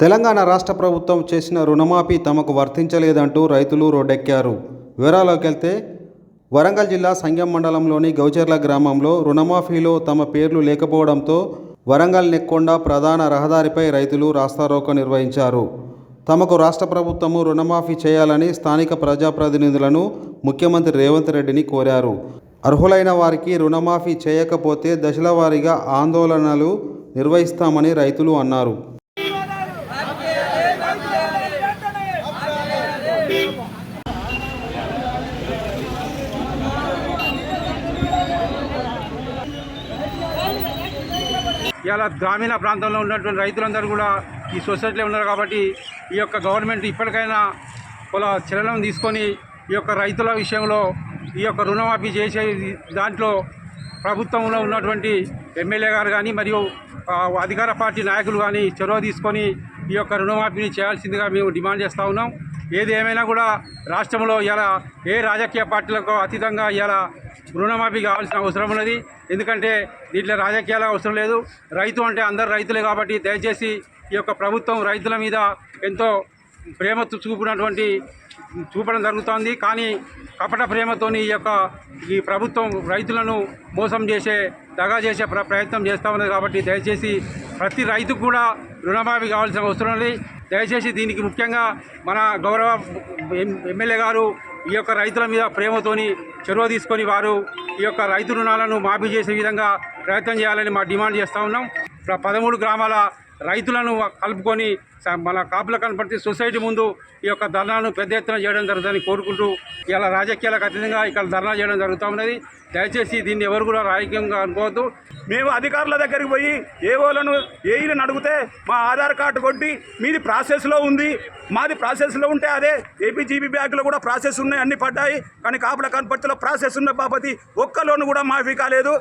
తెలంగాణ రాష్ట్ర ప్రభుత్వం చేసిన రుణమాఫీ తమకు వర్తించలేదంటూ రైతులు రోడ్డెక్కారు. వివరాల్లోకి వెళ్తే వరంగల్ జిల్లా సంగం మండలంలోని గౌచర్ల గ్రామంలో రుణమాఫీలో తమ పేర్లు లేకపోవడంతో వరంగల్ నెక్కొండ ప్రధాన రహదారిపై రైతులు రాస్తారోకో నిర్వహించారు. తమకు రాష్ట్ర ప్రభుత్వము రుణమాఫీ చేయాలని స్థానిక ప్రజాప్రతినిధులను ముఖ్యమంత్రి రేవంత్ రెడ్డిని కోరారు. అర్హులైన వారికి రుణమాఫీ చేయకపోతే దశల వారీగా ఆందోళనలు నిర్వహిస్తామని రైతులు అన్నారు. ఇలా గ్రామీణ ప్రాంతంలో ఉన్నటువంటి రైతులందరూ కూడా ఈ సొసైటీలో ఉన్నారు కాబట్టి ఈ యొక్క గవర్నమెంట్ ఇప్పటికైనా వాళ్ళ చలనం తీసుకొని ఈ యొక్క రైతుల విషయంలో ఈ యొక్క రుణమాఫీ చేసే దాంట్లో ప్రభుత్వంలో ఉన్నటువంటి ఎమ్మెల్యే గారు కానీ మరియు అధికార పార్టీ నాయకులు కానీ చొరవ తీసుకొని ఈ యొక్క రుణమాఫీని చేయాల్సిందిగా మేము డిమాండ్ చేస్తూ ఉన్నాం. ఏది ఏమైనా కూడా రాష్ట్రంలో ఇలా ఏ రాజకీయ పార్టీలకు అతీతంగా ఇలా రుణమాఫీ కావాల్సిన అవసరం ఉన్నది. ఎందుకంటే దీంట్లో రాజకీయాల అవసరం లేదు. రైతు అంటే అందరు రైతులే కాబట్టి దయచేసి ఈ యొక్క ప్రభుత్వం రైతుల మీద ఎంతో ప్రేమ చూపినటువంటి చూపడం జరుగుతోంది. కానీ కపట ప్రేమతోని ఈ యొక్క ఈ ప్రభుత్వం రైతులను మోసం చేసే దగా చేసే ప్ర ప్రయత్నం చేస్తూ ఉన్నది కాబట్టి దయచేసి ప్రతి రైతుకు కూడా రుణమాఫీ కావాల్సిన అవసరం ఉంది దయచేసి దీనికి ముఖ్యంగా మన గౌరవ ఎమ్మెల్యే గారు ఈ యొక్క రైతుల మీద ప్రేమతోని చొరవ తీసుకొని వారు ఈ యొక్క రైతు రుణాలను మాఫీ చేసే విధంగా ప్రయత్నం చేయాలని మా డిమాండ్ చేస్తూ ఉన్నాం. పదమూడు గ్రామాల రైతులను కలుపుకొని మన కాపుల కనపడితే సొసైటీ ముందు ఈ యొక్క ధర్నాను పెద్ద ఎత్తున చేయడం జరుగుతుందని కోరుకుంటూ ఇలా రాజకీయాలకు అతీతంగా ఇక్కడ ధర్నా చేయడం జరుగుతూ ఉన్నది. దయచేసి దీన్ని ఎవరు కూడా రాజకీయంగా అనుకోవద్దు. మేము అధికారుల దగ్గరికి పోయి ఏవోలను ఏఈలను అడిగితే మా ఆధార్ కార్డు కొట్టి మీది ప్రాసెస్లో ఉంది. మాది ప్రాసెస్లో ఉంటే అదే ఏపీజీబీ బ్యాంకులో కూడా ప్రాసెస్ ఉన్నాయి అన్ని పడ్డాయి. కానీ కాపుల కనపర్తిలో ప్రాసెస్ ఉన్న బాపతి ఒక్క లోన్ కూడా మాఫీ కాలేదు.